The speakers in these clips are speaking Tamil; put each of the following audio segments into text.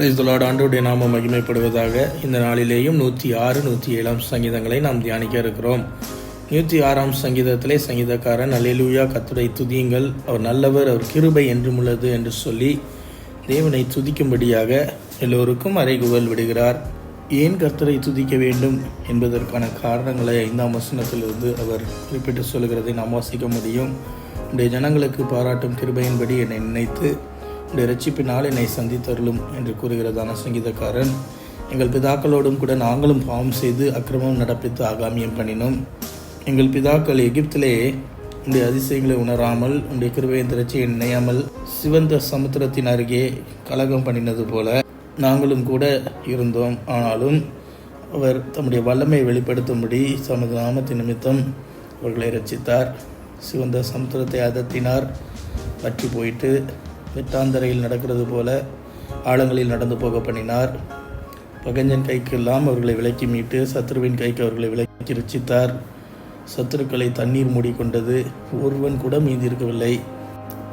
பிரைஸ்தலாட் ஆண்டோடைய நாம மகிமைப்படுவதாக இந்த நாளிலேயும் நூற்றி ஆறு நூற்றி ஏழாம் சங்கீதங்களை நாம் தியானிக்க இருக்கிறோம். நூற்றி ஆறாம் சங்கீதத்திலே சங்கீதக்காரன் அல்லேலூயா கத்துடை துதியுங்கள். அவர் நல்லவர் அவர் கிருபை என்றும் உள்ளது என்று சொல்லி தேவனை துதிக்கும்படியாக எல்லோருக்கும் அறைகுவல் விடுகிறார். ஏன் கர்த்தரை துதிக்க வேண்டும் என்பதற்கான காரணங்களை ஐந்தாம் வசனத்திலிருந்து அவர் குறிப்பிட்டு சொல்கிறதை நாம் வாசிக்க முடியும். உடைய ஜனங்களுக்கு பாராட்டும் கிருபையின்படி என்னை நினைத்து உடைய ரட்சிப்பினால் என்னை சந்தித்தருளும் என்று கூறுகிறதான சங்கீதக்காரன். எங்கள் பிதாக்களோடும் கூட நாங்களும் பாவம் செய்து அக்கிரமம் நடப்பித்து ஆகாமியம் பண்ணினோம். எங்கள் பிதாக்கள் எகிப்திலே உடைய அதிசயங்களை உணராமல் உடைய கிருபையின் திரட்சியை நினையாமல் சிவந்த சமுத்திரத்தின் அருகே கலகம் பண்ணினது போல நாங்களும் கூட இருந்தோம். ஆனாலும் அவர் தம்முடைய வல்லமையை வெளிப்படுத்தும்படி தமது நாமத்தின் நிமித்தம் அவர்களை ரசித்தார் சிவந்த சமுத்திரத்தை அதத்தினார் பற்றி போயிட்டு வெட்டாந்தரையில் நடக்கிறது போல ஆழங்களில் நடந்து போக பண்ணினார். பகஞ்சன் கைக்கெல்லாம் அவர்களை விலக்கி மீட்டு சத்ருவின் கைக்கு அவர்களை விலக்கி ரட்சித்தார் சத்துருக்களை தண்ணீர் மூடிக்கொண்டது ஒருவன் கூட மீதி இருக்கவில்லை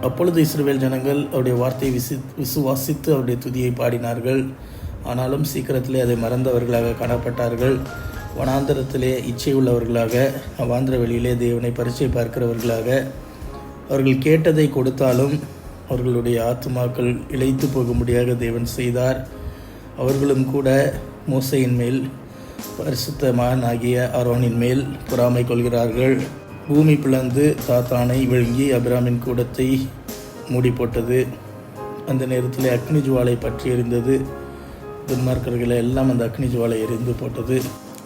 அப்பொழுது இஸ்ரேல் ஜனங்கள் அவருடைய வார்த்தையை விசி விசுவாசித்து அவருடைய துதியை பாடினார்கள். ஆனாலும் சீக்கிரத்திலே அதை மறந்தவர்களாக காணப்பட்டார்கள். வனாந்தரத்திலே இச்சை உள்ளவர்களாக அவாந்திர வெளியிலே தேவனை பரிச்சை பார்க்கிறவர்களாக. அவர்கள் கேட்டதை கொடுத்தாலும் அவர்களுடைய ஆத்துமாக்கள் இழைத்து போகும்படியாக தேவன் செய்தார். அவர்களும் கூட மூசையின் மேல் பரிசுத்த மகனாகிய ஆகிய அரோனின் மேல் பொறாமை கொள்கிறார்கள். பூமி பிளந்து தாத்தானை விழுங்கி அபிராமின் கூடத்தை மூடி போட்டது அந்த நேரத்தில் அக்னி ஜுவாலை பற்றி எரிந்தது. துன்மார்க்கர்களை எல்லாம் அந்த அக்னி ஜுவாலை எரிந்து போட்டது.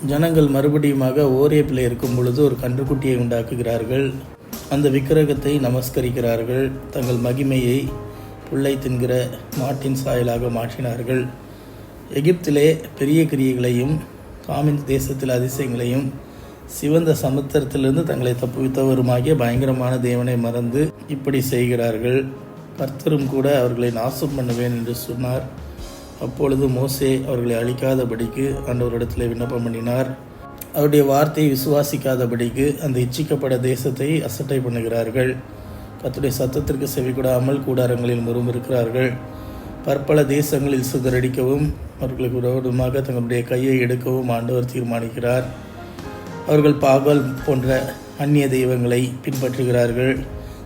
ஜனங்கள் மறுபடியுமாக ஓரேப்பில் இருக்கும் பொழுது ஒரு கன்றுக்குட்டியை உண்டாக்குகிறார்கள். அந்த விக்கிரகத்தை நமஸ்கரிக்கிறார்கள். தங்கள் மகிமையை புல்லை தின்கிற மாட்டின் சாயலாக மாற்றினார்கள். எகிப்திலே பெரிய கிரியைகளையும் காமின் தேசத்தில் அதிசயங்களையும் சிவந்த சமுத்திரத்திலிருந்து தங்களை தப்புவித்தவருமாகிய பயங்கரமான தேவனை மறந்து இப்படி செய்கிறார்கள். கர்த்தரும் கூட அவர்களை நாசம் பண்ணுவேன் என்று சொன்னார். அப்பொழுது மோசே அவர்களை அழிக்காதபடிக்கு ஆண்டவரிடத்தில் விண்ணப்பம் பண்ணினார். அவருடைய வார்த்தையை விசுவாசிக்காதபடிக்கு அந்த இச்சிக்கப்பட தேசத்தை அசட்டை பண்ணுகிறார்கள். கத்துடைய சத்தத்திற்கு செவிக்கூடாமல் கூடாரங்களில் முறுமுறுக்கிறார்கள் பற்பல தேசங்களில் சிதறடிக்கவும் அவர்களுக்கு விரோதமாக தங்களுடைய கையை எடுக்கவும் ஆண்டவர் தீர்மானிக்கிறார். அவர்கள் பாகல் போன்ற அந்நிய தெய்வங்களை பின்பற்றுகிறார்கள்.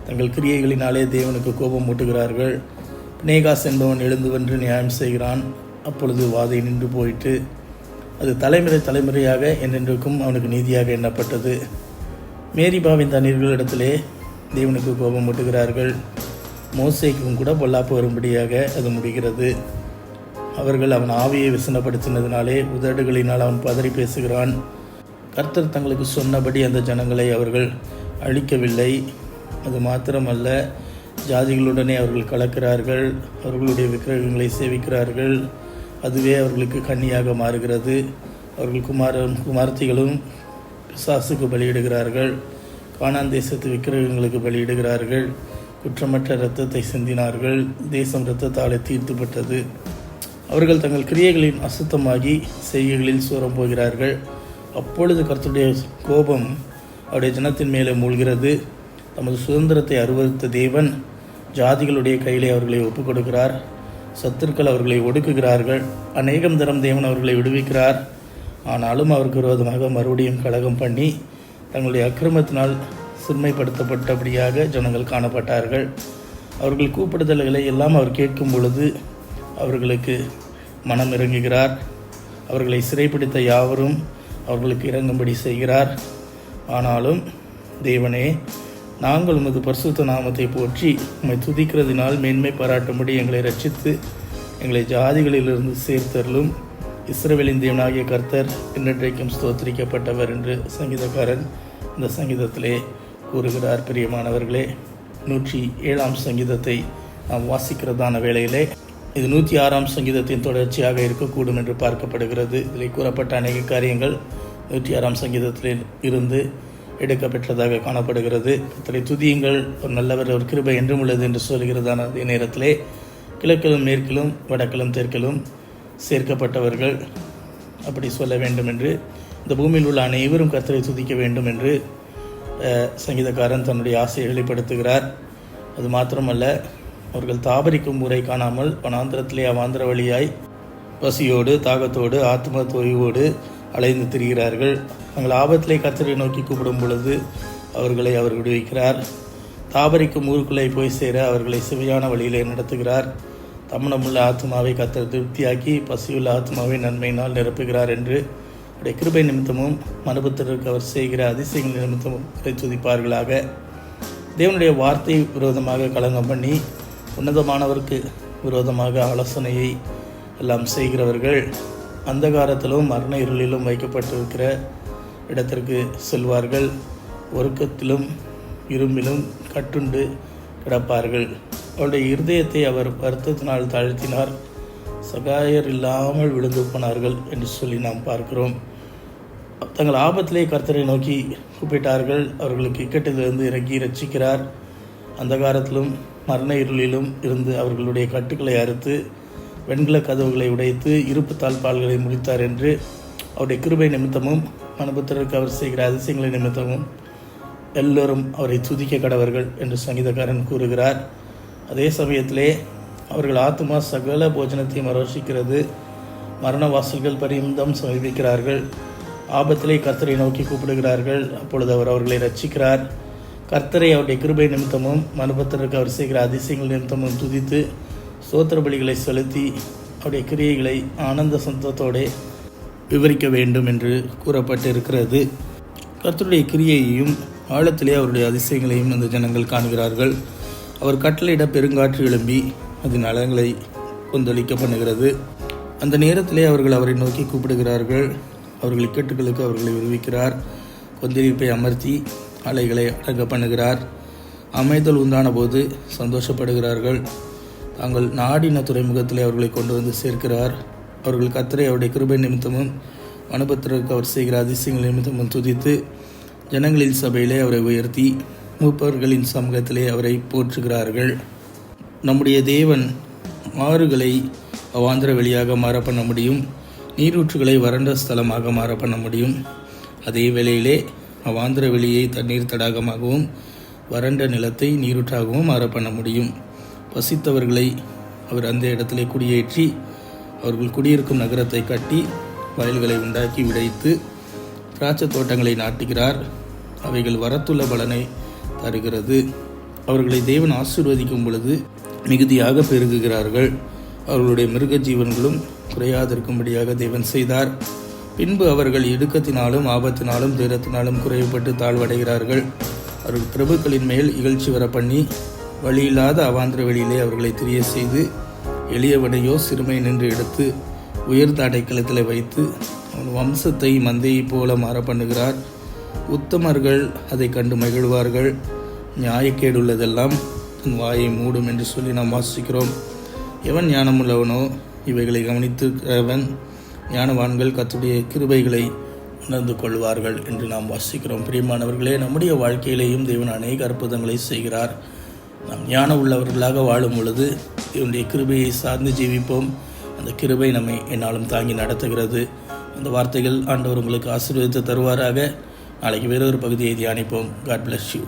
தங்கள் கிரியைகளினாலே தேவனுக்கு கோபம் மூட்டுகிறார்கள். நேகாஸ் என்பவன் எழுந்து வென்று நியாயம் செய்கிறான். அப்பொழுது வாதை நின்று போயிட்டு அது தலைமுறை தலைமுறையாக என்றென்றைக்கும் அவனுக்கு நீதியாக எண்ணப்பட்டது. மேரிபாவின் தண்ணீர்களிடத்திலே தேவனுக்கு கோபம் மூட்டுகிறார்கள். மோசைக்கும் கூட பொல்லாப்பு வரும்படியாக அது முடிகிறது. அவர்கள் அவன் ஆவியை விசனப்படுத்தினதினாலே உதடுகளினால் அவன் பதறி பேசுகிறான். கர்த்தர் தங்களுக்கு சொன்னபடி அந்த ஜனங்களை அவர்கள் அழிக்கவில்லை. அது மாத்திரமல்ல ஜாதிகளுடனே அவர்கள் கலக்கிறார்கள் அவர்களுடைய விக்கிரகங்களை சேவிக்கிறார்கள். அதுவே அவர்களுக்கு கண்ணியாக மாறுகிறது. அவர்கள் குமார குமார்த்திகளும் பிசாசுக்கு பலியிடுகிறார்கள். காணான் தேசத்து விக்கிரகங்களுக்கு பலியிடுகிறார்கள். குற்றமற்ற இரத்தத்தை சிந்தினார்கள். தேசம் இரத்தத்தாலே தீர்த்துப்பட்டது. அவர்கள் தங்கள் கிரியைகளின் அசுத்தமாகி செய்கைகளில் சூரம் போகிறார்கள். அப்பொழுது கர்த்தருடைய கோபம் அவருடைய ஜனத்தின் மேலே மூழ்கிறது. தமது சுதந்திரத்தை அருவறுத்த தேவன் ஜாதிகளுடைய கையிலே அவர்களை ஒப்புக் கொடுக்கிறார் சத்துருக்கள் அவர்களை ஒடுக்குகிறார்கள். அநேகம் தரம் தேவன் அவர்களை விடுவிக்கிறார். ஆனாலும் அவருக்கு விரோதமாக மறுபடியும் கழகம் பண்ணி தங்களுடைய அக்கிரமத்தினால் சிறுமைப்படுத்தப்பட்டபடியாக ஜனங்கள் காணப்பட்டார்கள். அவர்கள் கூப்பிடுதல்களை எல்லாம் அவர் கேட்கும் பொழுது அவர்களுக்கு மனம் இறங்குகிறார். அவர்களை சிறைப்பிடித்த யாவரும் அவர்களுக்கு இறங்கும்படி செய்கிறார். ஆனாலும் தேவனே நாங்கள் உமது பரிசுத்த நாமத்தை போற்றி உம்மை துதிக்கிறதினால் மேன்மை பாராட்டும்படி எங்களை ரட்சித்து எங்களை ஜாதிகளிலிருந்து சேர்த்தருளும். இஸ்ரவேலின் தேவனாகிய கர்த்தர் என்றைக்கும் ஸ்தோத்திரிக்கப்பட்டவர் என்று சங்கீதக்காரன் இந்த சங்கீதத்திலே கூறுகிறார். பிரியமானவர்களே நூற்றி ஏழாம் சங்கீதத்தை நாம் வாசிக்கிறதான வேளையிலே இது நூற்றி ஆறாம் சங்கீதத்தின் தொடர்ச்சியாக இருக்கக்கூடும் என்று பார்க்கப்படுகிறது. இதில் கூறப்பட்ட அநேக காரியங்கள் நூற்றி ஆறாம் சங்கீதத்தில் இருந்து எடுக்கப்பெற்றதாக காணப்படுகிறது. இத்தனை துதியுங்கள் ஒரு நல்லவர் ஒரு கிருபை என்றும் உள்ளது என்று சொல்கிறதான அதே நேரத்திலே கிழக்கிலும் மேற்கிலும் வடக்கிலும் தெற்கிலும் சேர்க்கப்பட்டவர்கள் அப்படி சொல்ல வேண்டும் என்று இந்த பூமியில் உள்ள அனைவரும் கத்தரை துதிக்க வேண்டும் என்று சங்கீதக்காரன் தன்னுடைய ஆசையை வெளிப்படுத்துகிறார். அது மாத்திரமல்ல அவர்கள் தாபரிக்கும் முறை காணாமல் வனாந்திரத்திலே அவாந்திர வழியாய் பசியோடு தாகத்தோடு ஆத்ம தொய்வோடு அலைந்து திரிகிறார்கள். தங்கள் ஆபத்திலே கத்தரை நோக்கி கூப்பிடும் பொழுது அவர்களை அவர் விடுவிக்கிறார். தாபரிக்கும் ஊருக்குள்ளே போய் சேர அவர்களை சிவையான வழியிலே நடத்துகிறார். தம்மனமுள்ள ஆத்மாவை கத்தர் திருப்தியாக்கி பசியுள்ள ஆத்மாவை நன்மையினால் நிரப்புகிறார் என்று அவருடைய கிருபை நிமித்தமும் மனுபத்திற்கு அவர் செய்கிற அதிசயங்கள் நிமித்தமும் துதிப்பார்களாக. தேவனுடைய வார்த்தை விரோதமாக களங்கம் பண்ணி உன்னதமானவருக்கு விரோதமாக ஆலோசனையை எல்லாம் செய்கிறவர்கள் அந்தகாரத்திலும் மரண இருளிலும் வைக்கப்பட்டிருக்கிற இடத்திற்கு செல்வார்கள். ஒருக்கத்திலும் இரும்பிலும் கட்டுண்டு கிடப்பார்கள். அவருடைய இருதயத்தை அவர் வருத்தத்தினால் தாழ்த்தினார். சகாயர் இல்லாமல் விழுந்து போனார்கள் என்று சொல்லி நாம் பார்க்கிறோம். தங்கள் ஆபத்திலே கர்த்தரை நோக்கி கூப்பிட்டார்கள். அவர்களுக்கு இக்கட்டிலிருந்து இறங்கி ரட்சிக்கிறார் அந்தகாரத்திலும் மரண இருளிலும் இருந்து அவர்களுடைய கட்டுக்களை அறுத்து வெண்கல கதவுகளை உடைத்து இருப்பு தாழ்பால்களை முடித்தார் என்று அவருடைய கிருபை நிமித்தமும் மனுபுத்திரருக்கு அவர் செய்கிற அதிசயங்களை நிமித்தமும் எல்லோரும் அவரை துதிக்க கடவர்கள் என்று சங்கீதக்காரன் கூறுகிறார். அதே சமயத்திலே அவர்கள் ஆத்மா சகல போஜனத்தையும் மரோஷிக்கிறது மரண வாசல்கள் பரிந்தம் சமீபிக்கிறார்கள் ஆபத்திலே கர்த்தரை நோக்கி கூப்பிடுகிறார்கள். அப்பொழுது அவர் அவர்களை ரட்சிக்கிறார் கர்த்தரை அவருடைய கிருபை நிமித்தமும் மனுபத்திற்கு அவர் செய்கிற அதிசயங்கள் நிமித்தமும் துதித்து சோத்திர பலிகளை செலுத்தி அவருடைய கிரியைகளை ஆனந்த சந்தத்தோடு விவரிக்க வேண்டும் என்று கூறப்பட்டிருக்கிறது. கர்த்தருடைய கிரியையையும் ஆழத்திலே அவருடைய அதிசயங்களையும் அந்த ஜனங்கள் காண்கிறார்கள். அவர் கட்டளையிட பெருங்காற்று எழும்பி அதன் அலங்களை கொந்தளிக்க பண்ணுகிறது. அந்த நேரத்திலே அவர்கள் அவரை நோக்கி கூப்பிடுகிறார்கள். அவர்கள் இக்கட்டுகளுக்கு அவர்களை விடுவிக்கிறார். கொந்தளிப்பை அமர்த்தி அலைகளை அடங்க பண்ணுகிறார். அமைதல் உண்டான போது சந்தோஷப்படுகிறார்கள். தாங்கள் நாடின துறைமுகத்திலே அவர்களை கொண்டு வந்து சேர்க்கிறார். அவர்கள் கத்தரை அவருடைய கிருபை நிமித்தமும் அனுபத்திற்கு அவர் செய்கிற அதிசயங்கள் நிமித்தமும் துதித்து ஜனங்களின் சபையிலே அவரை உயர்த்தி மூப்பவர்களின் சமூகத்திலே அவரை போற்றுகிறார்கள். நம்முடைய தேவன் ஆறுகளை அவாந்திர வெளியாக மாற பண்ண முடியும் நீரூற்றுகளை வறண்ட ஸ்தலமாக மாற பண்ண முடியும். அதே வேளையிலே அவாந்திர வெளியை தண்ணீர் தடாகமாகவும் வறண்ட நிலத்தை நீரூற்றாகவும் மாற பண்ண முடியும். பசித்தவர்களை அவர் அந்த இடத்திலே குடியேற்றி அவர்கள் குடியிருக்கும் நகரத்தை கட்டி வயல்களை உண்டாக்கி விடைத்து திராட்சை தோட்டங்களை நாட்டுகிறார். அவைகள் வரத்துள்ள பலனை தருகிறது. அவர்களை தேவன் ஆசிர்வதிக்கும் பொழுது மிகுதியாக பெருகுகிறார்கள். அவர்களுடைய மிருக ஜீவன்களும் குறையாதிருக்கும்படியாக தேவன் செய்தார். பின்பு அவர்கள் இடுக்கத்தினாலும் ஆபத்தினாலும் தீரத்தினாலும் குறைவுபட்டு தாழ்வடைகிறார்கள். அவர்கள் பிரபுக்களின் மேல் இகழ்ச்சி வர பண்ணி வழியில்லாத அவாந்திர வெளியிலே அவர்களை திரிய செய்து எளியவனையோ சிறுமை நின்று எடுத்து உயர்ந்த அடைக்கலத்தில் வைத்து அவன் வம்சத்தை மந்தையைப் போல மாற பண்ணுகிறார் உத்தமர்கள் அதை கண்டு மகிழ்வார்கள். நியாயக்கேடுள்ளதெல்லாம் தன் வாயை மூடும் என்று சொல்லி நாம் வாசிக்கிறோம். எவன் ஞானமுள்ளவனோ இவைகளை கவனித்திருக்கிறவன் ஞானவான்கள் கத்துடைய கிருபைகளை உணர்ந்து கொள்வார்கள் என்று நாம் வாசிக்கிறோம். பிரியமானவர்களே நம்முடைய வாழ்க்கையிலேயும் தேவன் அநேக அற்புதங்களை செய்கிறார். நாம் ஞானம் உள்ளவர்களாக வாழும் பொழுது இவனுடைய கிருபையை சார்ந்து ஜீவிப்போம். அந்த கிருபை நம்மை என்னாலும் தாங்கி நடத்துகிறது. அந்த வார்த்தைகள் ஆண்டவர் உங்களுக்கு ஆசீர்வதித்து தருவாராக. நாளைக்கு வேறொரு பகுதியை தியானிப்போம். God bless you